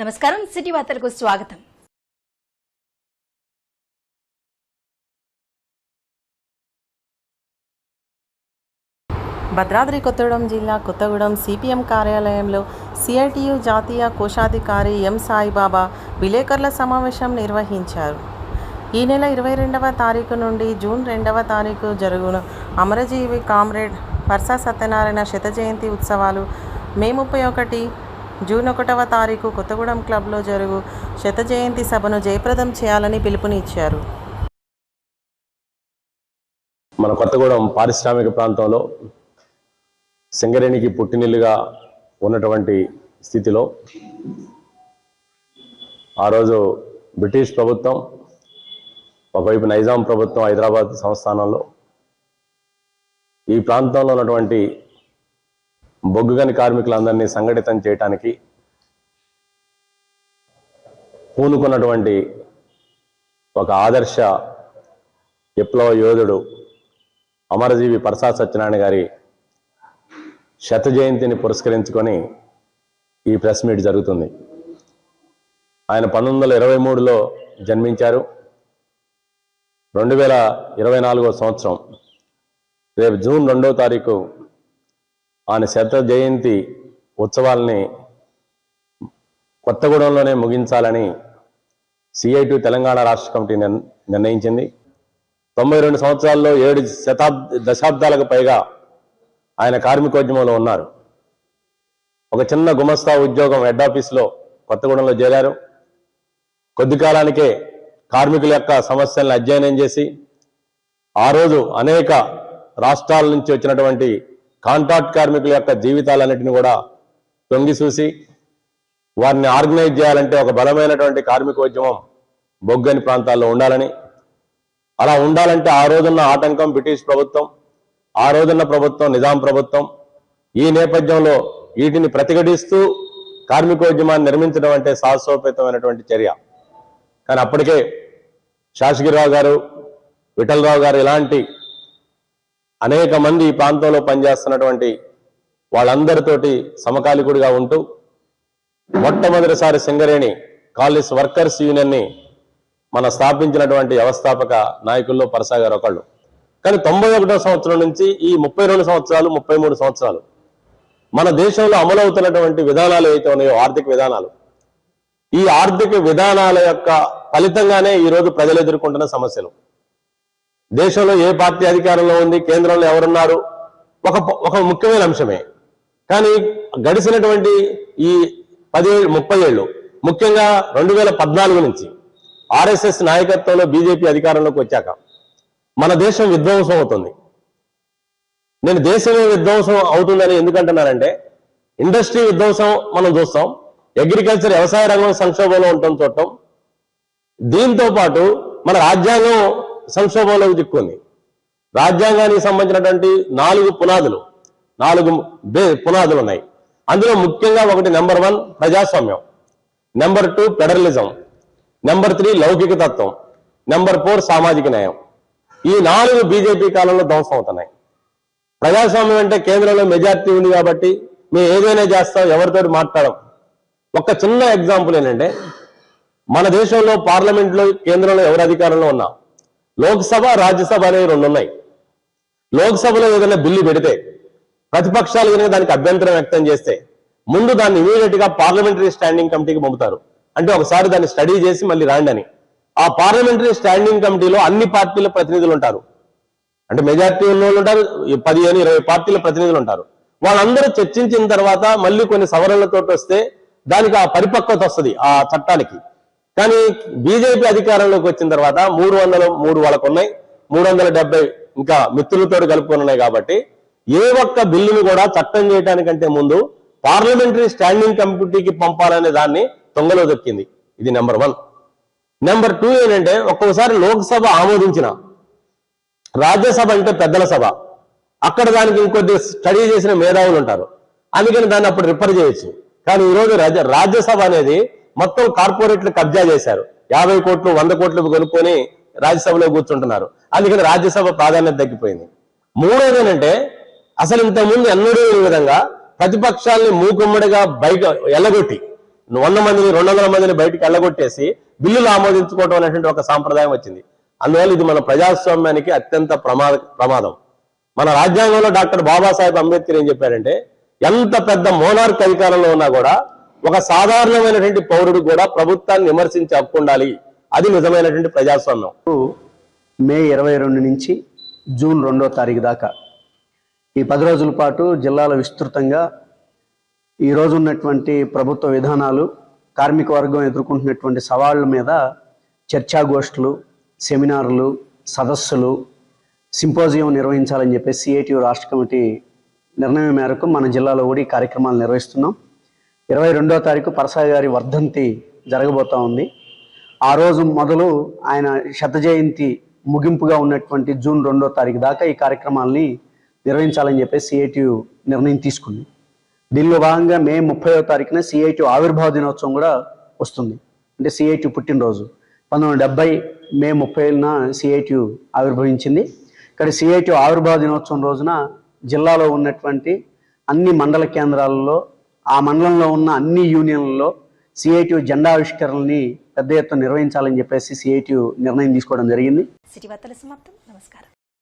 నమస్కారం సిటీ వార్తలకు స్వాగతం. భద్రాద్రి కొత్తగూడెం జిల్లా కొత్తగూడెం సిపిఎం కార్యాలయంలో సిఐటియు జాతీయ కోశాధికారి ఎం సాయిబాబా విలేకరుల సమావేశం నిర్వహించారు. ఈ నెల ఇరవై రెండవ తారీఖు నుండి జూన్ రెండవ తారీఖు జరుగున. అమరజీవి కామ్రేడ్ పర్సా సత్యనారాయణ శత జయంతి ఉత్సవాలు మే ముప్పై ఒకటి జూన్ ఒకటవ తారీఖు కొత్తగూడెం క్లబ్లో జరుగు శత జయంతి సభను జయప్రదం చేయాలని పిలుపునిచ్చారు. మన కొత్తగూడెం పారిశ్రామిక ప్రాంతంలో సింగరేణికి పుట్టినిల్లుగా ఉన్నటువంటి స్థితిలో ఆ రోజు బ్రిటిష్ ప్రభుత్వం ఒకవైపు నైజాం ప్రభుత్వం హైదరాబాద్ సంస్థానంలో ఈ ప్రాంతంలో ఉన్నటువంటి బొగ్గుగని కార్మికులందరినీ సంఘటితం చేయటానికి పూనుకున్నటువంటి ఒక ఆదర్శ విప్లవ యోధుడు అమరజీవి ప్రసాద్ సత్యనారాయణ గారి శత జయంతిని పురస్కరించుకొని ఈ ప్రెస్ మీట్ జరుగుతుంది. ఆయన పంతొమ్మిది వందల ఇరవై మూడులో జన్మించారు. రెండు వేల ఇరవై నాలుగో సంవత్సరం రేపు జూన్ రెండో తారీఖు ఆయన శత జయంతి ఉత్సవాల్ని కొత్తగూడెంలోనే ముగించాలని సిఐటి తెలంగాణ రాష్ట్ర కమిటీ నిర్ణయించింది. తొంభై రెండు సంవత్సరాల్లో ఏడు శతాబ్ద దశాబ్దాలకు పైగా ఆయన కార్మికోద్యమంలో ఉన్నారు. ఒక చిన్న గుమస్తా ఉద్యోగం హెడ్ ఆఫీస్లో కొత్తగూడెంలో చేరారు. కొద్ది కాలానికే కార్మికుల యొక్క సమస్యలను అధ్యయనం చేసి ఆ రోజు అనేక రాష్ట్రాల నుంచి వచ్చినటువంటి కాంట్రాక్ట్ కార్మికుల యొక్క జీవితాలన్నింటినీ కూడా తొంగి చూసి వారిని ఆర్గనైజ్ చేయాలంటే ఒక బలమైనటువంటి కార్మికోద్యమం బొగ్గని ప్రాంతాల్లో ఉండాలని. అలా ఉండాలంటే ఆ రోజున్న ఆటంకం బ్రిటిష్ ప్రభుత్వం ఆ రోజున్న ప్రభుత్వం నిజాం ప్రభుత్వం ఈ నేపథ్యంలో వీటిని ప్రతిఘటిస్తూ కార్మికోద్యమాన్ని నిర్మించడం అంటే సాహసోపేతమైనటువంటి చర్య. కానీ అప్పటికే శాసగిరిరావు గారు విఠలరావు గారు ఇలాంటి అనేక మంది ఈ ప్రాంతంలో పనిచేస్తున్నటువంటి వాళ్ళందరితోటి సమకాలికుడిగా ఉంటూ మొట్టమొదటిసారి సింగరేణి కాలేజ్ వర్కర్స్ యూనియన్ని మన స్థాపించినటువంటి వ్యవస్థాపక నాయకుల్లో పరసాగారు ఒకళ్ళు. కానీ తొంభై ఒకటో సంవత్సరం నుంచి ఈ ముప్పై రెండు సంవత్సరాలు ముప్పై మూడు సంవత్సరాలు మన దేశంలో అమలవుతున్నటువంటి విధానాలు ఏవైతే ఉన్నాయో ఆర్థిక విధానాలు ఈ ఆర్థిక విధానాల యొక్క ఫలితంగానే ఈరోజు ప్రజలు ఎదుర్కొంటున్న సమస్యలు. దేశంలో ఏ పార్టీ అధికారంలో ఉంది కేంద్రంలో ఎవరున్నారు ఒక ఒక ముఖ్యమైన అంశమే. కానీ గడిచినటువంటి ఈ పది ముప్పై ఏళ్ళు ముఖ్యంగా రెండు వేల పద్నాలుగు నుంచి ఆర్ఎస్ఎస్ నాయకత్వంలో బీజేపీ అధికారంలోకి వచ్చాక మన దేశం విధ్వంసం అవుతుంది. నేను దేశమే విధ్వంసం అవుతుందని ఎందుకంటున్నానంటే ఇండస్ట్రీ విధ్వంసం మనం చూస్తాం అగ్రికల్చర్ వ్యవసాయ రంగం సంక్షోభంలో ఉండటం చూడటం. దీంతో పాటు మన రాజ్యాంగం సంక్షోభంలోకి చిక్కుంది రాజ్యాంగానికి సంబంధించినటువంటి నాలుగు పునాదులు నాలుగు పునాదులు ఉన్నాయి అందులో ముఖ్యంగా ఒకటి నెంబర్ వన్ ప్రజాస్వామ్యం number two federalism number three లౌకిక తత్వం నెంబర్ ఫోర్ సామాజిక న్యాయం. ఈ నాలుగు బీజేపీ కాలంలో ధ్వంసం అవుతున్నాయి. ప్రజాస్వామ్యం అంటే కేంద్రంలో మెజార్టీ ఉంది కాబట్టి మేము ఏదైనా చేస్తాం ఎవరితో మాట్లాడం ఒక చిన్న ఎగ్జాంపుల్ ఏంటంటే మన దేశంలో పార్లమెంట్లో కేంద్రంలో ఎవరు అధికారంలో ఉన్నా లోక్సభ రాజ్యసభ అనేవి రెండు ఉన్నాయి లోక్సభలో ఏదైనా బిల్లు పెడితే ప్రతిపక్షాలు కనుక దానికి అభ్యంతరం వ్యక్తం చేస్తే ముందు దాన్ని ఇమీడియట్గా పార్లమెంటరీ స్టాండింగ్ కమిటీకి పంపుతారు. అంటే ఒకసారి దాన్ని స్టడీ చేసి మళ్ళీ రాండి ఆ పార్లమెంటరీ స్టాండింగ్ కమిటీలో అన్ని పార్టీల ప్రతినిధులు ఉంటారు. అంటే మెజార్టీ ఉన్న వాళ్ళు ఉంటారు పదిహేను ఇరవై పార్టీల ప్రతినిధులు ఉంటారు. వాళ్ళందరూ చర్చించిన తర్వాత మళ్ళీ కొన్ని సవరణలతో వస్తే దానికి ఆ పరిపక్వత వస్తుంది ఆ చట్టానికి. కానీ బీజేపీ అధికారంలోకి వచ్చిన తర్వాత మూడు వందల మూడు వాళ్ళకు ఉన్నాయి మూడు వందల డెబ్బై ఇంకా మిత్రులతో కలుపుకొని ఉన్నాయి కాబట్టి ఏ ఒక్క బిల్లును కూడా చట్టం చేయడానికంటే ముందు పార్లమెంటరీ స్టాండింగ్ కమిటీకి పంపాలనే దాన్ని తొంగలో దొక్కింది. ఇది నెంబర్ వన్. నెంబర్ టూ ఏంటంటే ఒక్కొక్కసారి లోక్సభ ఆమోదించిన రాజ్యసభ అంటే పెద్దల సభ. అక్కడ దానికి ఇంకొద్ది స్టడీ చేసిన మేధావులు ఉంటారు. అందుకని దాన్ని అప్పుడు రిఫర్ చేయొచ్చు. కానీ ఈ రోజు రాజ్య రాజ్యసభ అనేది మొత్తం కార్పొరేట్లు కబ్జా చేశారు. యాభై కోట్లు వంద కోట్లు కొనుక్కొని రాజ్యసభలో కూర్చుంటున్నారు. అందుకని రాజ్యసభ ప్రాధాన్యత తగ్గిపోయింది. మూడోది ఏంటంటే అసలు ఇంతకుముందు ఎన్నడూ లేని విధంగా ప్రతిపక్షాల్ని మూకుమ్మడిగా బయట ఎల్లగొట్టి వంద మందిని రెండు వందల మందిని బయటకు ఎల్లగొట్టేసి బిల్లులు ఆమోదించుకోవడం అనేటువంటి ఒక సాంప్రదాయం వచ్చింది. అందువల్ల ఇది మన ప్రజాస్వామ్యానికి అత్యంత ప్రమాద ప్రమాదం. మన రాజ్యాంగంలో డాక్టర్ బాబాసాహెబ్ అంబేద్కర్ ఏం చెప్పారంటే ఎంత పెద్ద మోనార్క్ అధికారంలో ఉన్నా కూడా ఒక సాధారణమైనటువంటి పౌరుడు కూడా ప్రభుత్వాన్ని విమర్శించే హక్కు ఉండాలి అది నిజమైనటువంటి ప్రజాస్వామ్యం. మే ఇరవై రెండు నుంచి జూన్ రెండో తారీఖు దాకా ఈ పది రోజుల పాటు జిల్లాలో విస్తృతంగా ఈ ఉన్నటువంటి ప్రభుత్వ విధానాలు కార్మిక వర్గం ఎదుర్కొంటున్నటువంటి సవాళ్ళ మీద చర్చాగోష్ఠులు సెమినార్లు సదస్సులు సింపోజియం నిర్వహించాలని చెప్పి సిఐటియు రాష్ట్ర కమిటీ నిర్ణయం మేరకు మన జిల్లాలో కూడా ఈ కార్యక్రమాలు నిర్వహిస్తున్నాం. ఇరవై రెండో తారీఖు పరసాయి గారి వర్ధంతి జరగబోతా ఉంది. ఆ రోజు మొదలు ఆయన శత జయంతి ముగింపుగా ఉన్నటువంటి జూన్ రెండో తారీఖు దాకా ఈ కార్యక్రమాల్ని నిర్వహించాలని చెప్పి సిఐటియు నిర్ణయం తీసుకుంది. దీనిలో భాగంగా మే ముప్పైవ తారీఖున సిఐటి ఆవిర్భావ దినోత్సవం కూడా వస్తుంది. అంటే సిఐటి పుట్టినరోజు. పంతొమ్మిది వందల డెబ్బై మే ముప్పైన సిఐటి ఆవిర్భవించింది. ఇక్కడ సిఐటి ఆవిర్భావ దినోత్సవం రోజున జిల్లాలో ఉన్నటువంటి అన్ని మండల కేంద్రాలలో ఆ మండలంలో ఉన్న అన్ని యూనియన్లలో సిఐటియు జెండా ఆవిష్కరణని పెద్ద ఎత్తున నిర్వహించాలని చెప్పేసి సిఐటి నిర్ణయం తీసుకోవడం జరిగింది. సిటీ వార్తల సమాప్తం. నమస్కారం.